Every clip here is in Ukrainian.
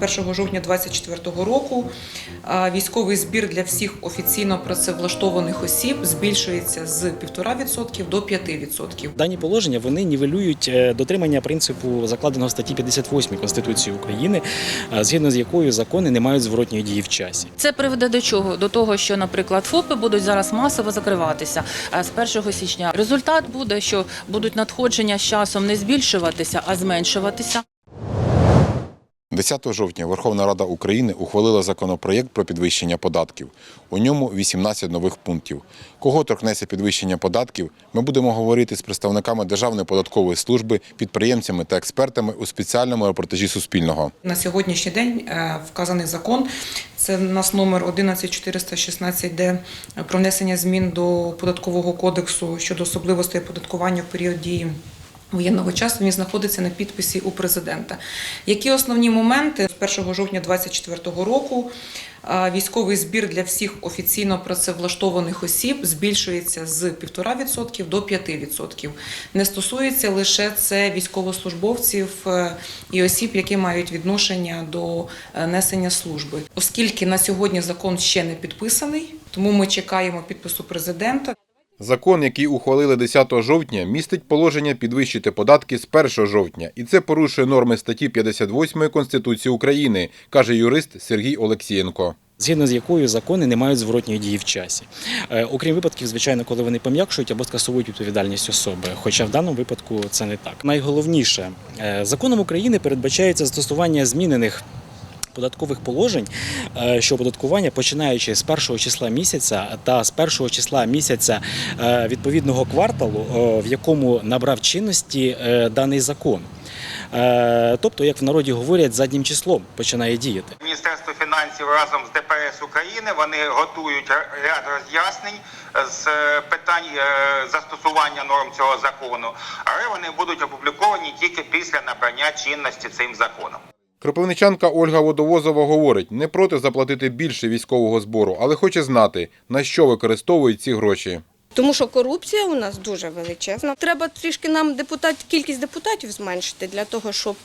1 жовтня 2024 року військовий збір для всіх офіційно працевлаштованих осіб збільшується з 1,5% до 5%. Дані положення вони нівелюють е, дотримання принципу закладеного статті 58 Конституції України, згідно з якою закони не мають зворотньої дії в часі. Це приведе до чого? До того, що, наприклад, ФОПи будуть зараз масово закриватися з 1 січня. Результат буде, що будуть надходження з часом не збільшуватися, а зменшуватися. 10 жовтня Верховна Рада України ухвалила законопроєкт про підвищення податків. У ньому 18 нових пунктів. Кого торкнеться підвищення податків, ми будемо говорити з представниками Державної податкової служби, підприємцями та експертами у спеціальному репортажі Суспільного. На сьогоднішній день е, вказаний закон це у нас номер 11416Д про внесення змін до податкового кодексу щодо особливостей оподаткування в період дії. Воєнного часу він знаходиться на підписі у президента. Які основні моменти з 1 жовтня 2024 року військовий збір для всіх офіційно працевлаштованих осіб збільшується з 1,5% до 5%. Не стосується лише це військовослужбовців е, і осіб, які мають відношення до е, несення служби. Оскільки на сьогодні закон ще не підписаний, тому ми чекаємо підпису президента. Закон, який ухвалили 10 жовтня, містить положення підвищити податки з 1 жовтня, і це порушує норми статті 58 Конституції України, каже юрист Сергій Олексієнко. Згідно з якою закони не мають зворотньої дії в часі, Е, окрім випадків, звичайно, коли вони пом'якшують або скасовують відповідальність особи. Хоча в даному випадку це не так. Найголовніше е, законом України передбачається застосування змінених. Податкових положень, е, що оподаткування починаючи з першого числа місяця та з першого числа місяця е, відповідного кварталу, е, в якому набрав чинності даний закон. Тобто, як в народі говорять, заднім числом починає діяти. Міністерство фінансів разом з ДПС України вони готують ряд роз'яснень з питань застосування норм цього закону, але вони будуть опубліковані тільки після набрання чинності цим законом. Кропивничанка Ольга Водовозова говорить, не проти заплатити більше військового збору, але хоче знати, на що використовують ці гроші. Тому що корупція у нас дуже величезна. Треба трішки нам депутат, кількість депутатів зменшити для того, щоб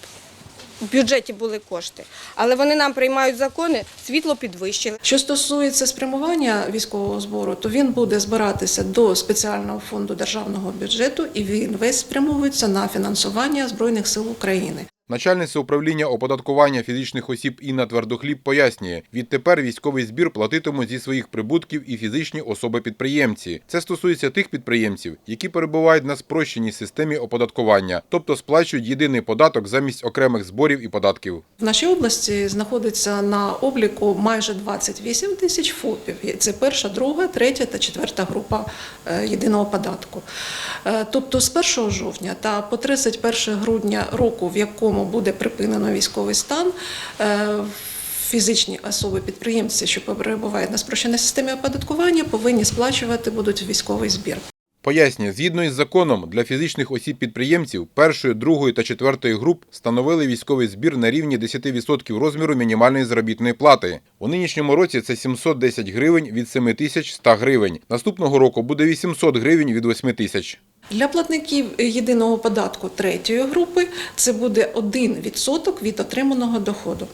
в бюджеті були кошти. Але вони нам приймають закони, світло підвищили. Що стосується спрямування військового збору, то він буде збиратися до спеціального фонду державного бюджету і він весь спрямовується на фінансування збройних сил України. Начальниця управління оподаткування фізичних осіб Інна Твердохліб пояснює, відтепер військовий збір платитимуть зі своїх прибутків і фізичні особи-підприємці. Це стосується тих підприємців, які перебувають на спрощеній системі оподаткування, тобто сплачують єдиний податок замість окремих зборів і податків. В нашій області знаходиться на обліку майже 28 тисяч ФОПів. Це перша, друга, третя та четверта група е, єдиного податку. Е, Тобто з 1 жовтня та по 31 грудня року, в якому буде припинено військовий стан, е, фізичні особи-підприємці, що перебувають на спрощеній системі оподаткування, повинні сплачувати будуть військовий збір. Пояснює, згідно із законом, для фізичних осіб-підприємців першої, другої та четвертої груп становили військовий збір на рівні 10% розміру мінімальної заробітної плати. У нинішньому році це 710 гривень від 7100 гривень. Наступного року буде 800 гривень від 8 тисяч. Для платників єдиного податку третьої групи це буде 1% від отриманого доходу.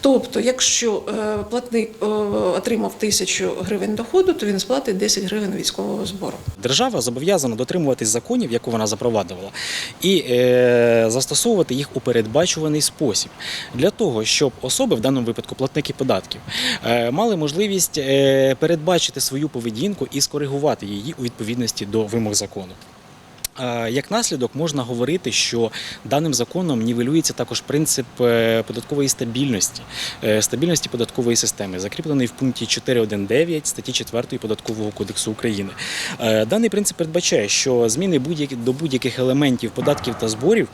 Тобто, якщо е, платник е, отримав тисячу гривень доходу, то він сплатить 10 гривень військового збору. Держава зобов'язана дотримуватись законів, яку вона запровадила, і е, застосовувати їх у передбачуваний спосіб для того, щоб особи, в даному випадку платники податків, е, мали можливість е, передбачити свою поведінку і скоригувати її у відповідності до вимог закону. Е, Як наслідок можна говорити, що даним законом нівелюється також принцип е, податкової стабільності, е, стабільності податкової системи, закріплений в пункті 4.1.9 статті 4 Податкового кодексу України. Даний принцип передбачає, що зміни до будь-яких елементів податків та зборів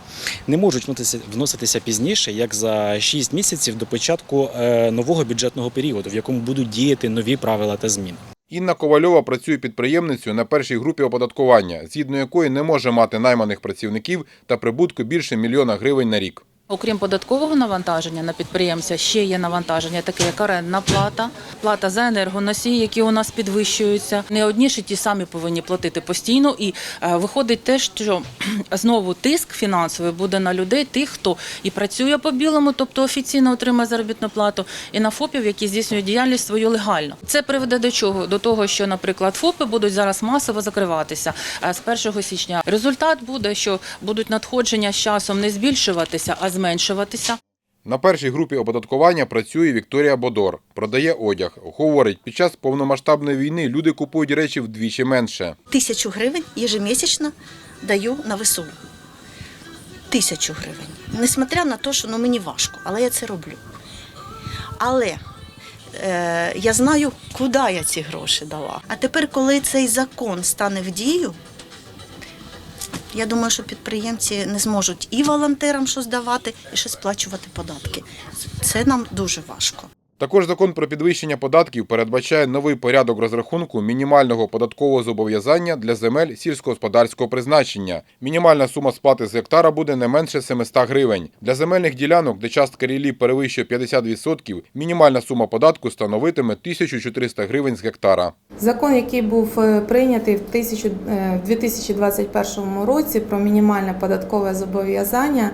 не можуть вноситися, пізніше, як за 6 місяців до початку нового бюджетного періоду, в якому будуть діяти нові правила та зміни. Інна Ковальова працює підприємницею на першій групі оподаткування, згідно якої не може мати найманих працівників та прибутку більше мільйона гривень на рік. Окрім податкового навантаження на підприємця, ще є навантаження, таке як орендна плата, плата за енергоносії, які у нас підвищуються. Не одні ж ті самі повинні платити постійно. І е, виходить те, що знову тиск фінансовий буде на людей, тих, хто і працює по білому, тобто офіційно отримує заробітну плату, і на ФОПів, які здійснюють діяльність свою легально. Це приведе до чого? До того, що, наприклад, ФОПи будуть зараз масово закриватися е, з 1 січня. Результат буде, що будуть надходження з часом не збільшуватися, а зменшуватися. На першій групі оподаткування працює Вікторія Бодор. Продає одяг. Говорить, під час повномасштабної війни люди купують речі вдвічі менше. Тисячу гривень ежемісячно даю на ВСУ. Тисячу гривень. Несмотря на те, що ну, мені важко, але я це роблю. Але е, я знаю, куди я ці гроші дала. А тепер, коли цей закон стане в дію, я думаю, що підприємці не зможуть і волонтерам щось давати, і ще сплачувати податки. Це нам дуже важко. Також закон про підвищення податків передбачає новий порядок розрахунку мінімального податкового зобов'язання для земель сільськогосподарського призначення. Мінімальна сума сплати з гектара буде не менше 700 гривень. Для земельних ділянок, де частка рілі перевищує 50%, мінімальна сума податку становитиме 1400 гривень з гектара. Закон, який був е, прийнятий в 1000 е, 2021 році про мінімальне податкове зобов'язання,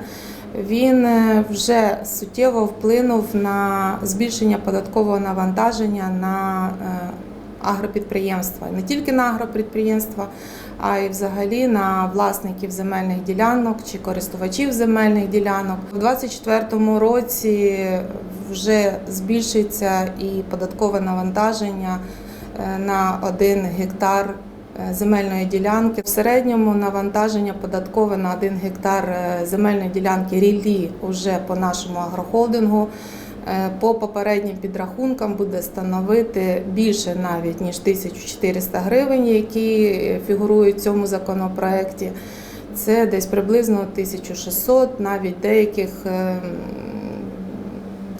він е, вже суттєво вплинув на збільшення податкового навантаження на е, агропідприємства. Не тільки на агропідприємства, а й взагалі на власників земельних ділянок чи користувачів земельних ділянок. У 2024 році вже збільшиться і податкове навантаження е, на один гектар земельної ділянки. В середньому навантаження податкове на один гектар е, земельної ділянки ріллі уже по нашому агрохолдингу. е, По попереднім підрахункам буде становити більше навіть ніж 1400 гривень, які е, фігурують в цьому законопроекті. Це десь приблизно 1600, навіть деяких е,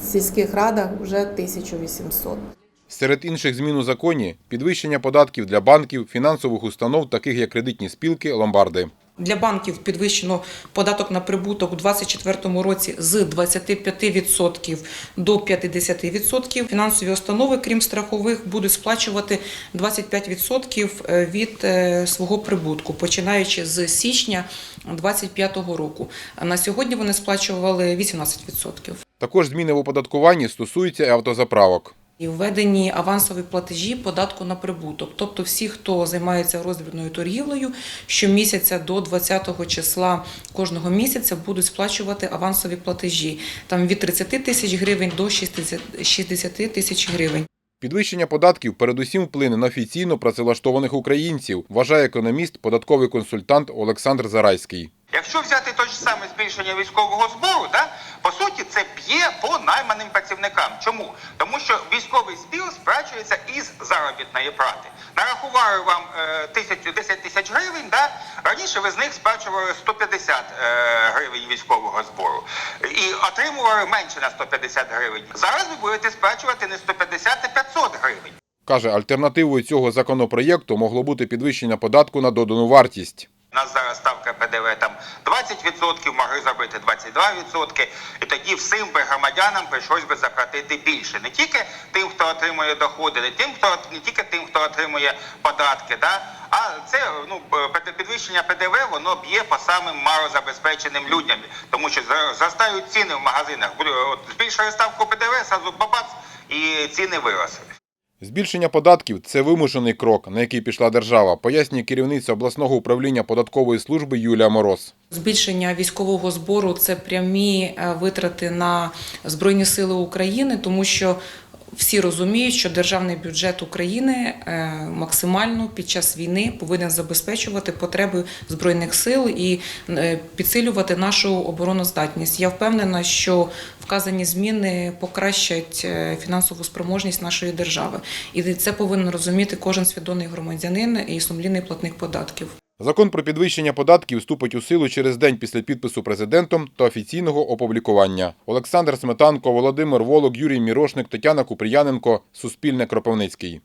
сільських радах вже 1800. Серед інших змін у законі підвищення податків для банків, фінансових установ, таких як кредитні спілки, ломбарди. Для банків підвищено податок на прибуток у 2024 році з 25% до 50%. Фінансові установи, крім страхових, будуть сплачувати 25% від е, свого прибутку, починаючи з січня 2025 року. На сьогодні вони сплачували 18%. Також зміни в оподаткуванні стосуються і автозаправок. І введені авансові платежі податку на прибуток. Тобто всі, хто займається роздрібною торгівлею, щомісяця до 20-го числа кожного місяця будуть сплачувати авансові платежі там від 30 тисяч гривень до 60 60 тисяч гривень. Підвищення податків передусім вплине на офіційно працевлаштованих українців, вважає економіст, податковий консультант Олександр Зарайський. Якщо взяти те ж саме збільшення військового збору, да, по суті, це б'є по найманим працівникам. Чому? Тому що військовий збір сплачується із заробітної плати. Нарахували вам е, тисячу, 10 тисяч гривень, да? раніше ви з них сплачували 150 е, гривень військового збору і отримували менше на 150 гривень. Зараз ви будете сплачувати не 150, а 500 гривень. Каже, альтернативою цього законопроєкту могло бути підвищення податку на додану вартість. У нас зараз ставка ПДВ там 20%, могли зробити 22%, і тоді всім би громадянам прийшлось би заплатити більше. Не тільки тим, хто отримує доходи, не тим, хто не тільки тим, хто отримує податки, да? а це ну підвищення ПДВ воно б'є по самим малозабезпеченим людям, тому що зростають ціни в магазинах. Збільшили ставку ПДВ, сразу бабац, і ціни виросли. Збільшення податків це вимушений крок, на який пішла держава, пояснює керівниця обласного управління податкової служби Юлія Мороз. Збільшення військового збору це прямі е, витрати на Збройні Сили України, тому що всі розуміють, що державний бюджет України е, максимально під час війни повинен забезпечувати потреби збройних сил і е, підсилювати нашу обороноздатність. Я впевнена, що вказані зміни покращать е, фінансову спроможність нашої держави, і це повинен розуміти кожен свідомий громадянин і сумлінний платник податків. Закон про підвищення податків вступить у силу через день після підпису президентом та офіційного опублікування. Олександр Сметанко, Володимир Волок, Юрій Мірошник, Тетяна Купріяненко. Суспільне Кропивницький.